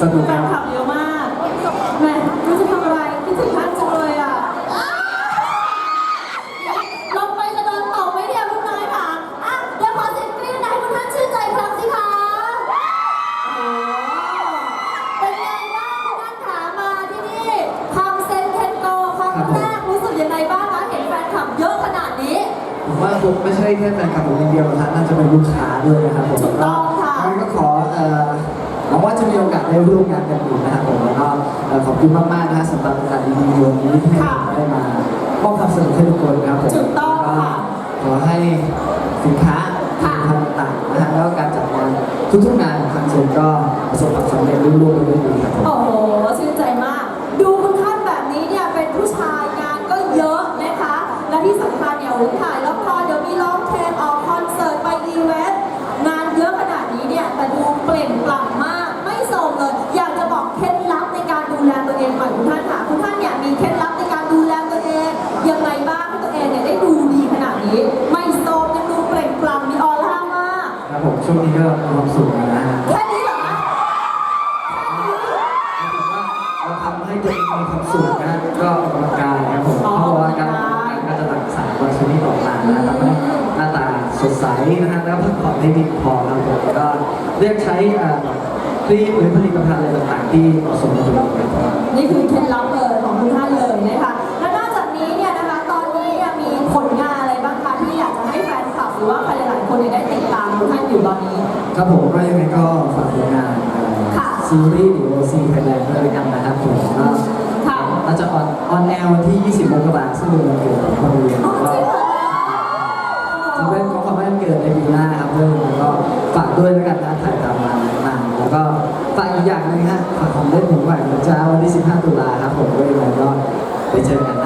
สนุกแฟคนรับคลับเยอะมากแหมรู้จะทำอะไรคิดถึงท่านจังเลยอะลงไปจะโดนตบไหมเนี่ยคุณนายค่ะอะเดี๋ยวขอเสียงกรี๊ดให้คุณท่านชื่นใจครั้งสิคะโอ้เป็นไงบ้างคุณท่านขามาที่นี่ทำเซนเทนโกครั้งแรกรู้สึกยังไงบ้างคะเห็นแฟนคลับเยอะขนาดนี้ ผมว่าผมไม่ใช่แค่แฟนคลับผมคนเดียวนะครับน่าจะเป็นลูกค้าด้วยนะครับผมถูกต้องค่ะ งั้นก็ขอเอ่อ หวังว่าจะมีโอกาสได้ร่วมงานกันอีกนะครับผมแล้วก็เอ่อขอบคุณมากๆนะฮะสำหรับโอกาสดีๆวันนี้ที่ให้ผมได้มามอบความสนุกให้ทุกคนนะครับผมถูกต้องค่ะขอให้สินค้าค่ะผลิตภัณฑ์ต่างๆนะฮะแล้วก็การจัดงานทุกๆงานของทางเซ็นก็ประสบความสำเร็จรุ่งเรืองไปด้วยดีครับผมโอ้โหชื่นใจมาก ดูคุณท่านแบบนี้เนี่ยเป็นผู้ชายงานก็เยอะนะคะ และที่สำคัญเนี่ยโอ้โหถ่ายละ ช่วงนี้ก็มีความสุขนะฮะแค่นี้เหรอคะเราทำให้ตัวเองมีความสุขนะก็ออกกำลังกายครับผมเพราะว่าการออกกำลังกายก็จะหลั่งสารบางชนิดออกมานะครับทำให้หน้าตาสดใสนะฮะแล้วพักผ่อนให้ดีพอครับผมก็เลือกใช้อ่าครีมหรือผลิตภัณฑ์อะไรต่างๆที่เหมาะสมกับตัวเองครับนี่คือเคล็ดลับเลยของคุณท่านเลยนะคะ รือว่าใครหลายๆคนเนี่ยได้ติดตามคุณท่านอยู่ตอนนี้ ครับผมก็ยังไงก็ฝากผลงานค่ะซีรีส์หรือโอซีไทยแลนด์ด้วยกันนะครับผมก็ค่ะเราจะออนออนแอร์วันที่ 20มกราคมซึ่งเป็นวันเกิดของคนเรียนอ๋อก็จริงเหรอถือเป็นของขวัญวันเกิดในปีหน้าครับเพื่อนแล้วก็ฝากด้วยแล้วกันนะถ่ายทำมานานแล้วก็ฝากอีกอย่างหนึงฮะฝากของเล่นผมใหม่นะจ้าวันที่ 15 ตุลาครับผมด้วยแล้วก็ไปเจอกัน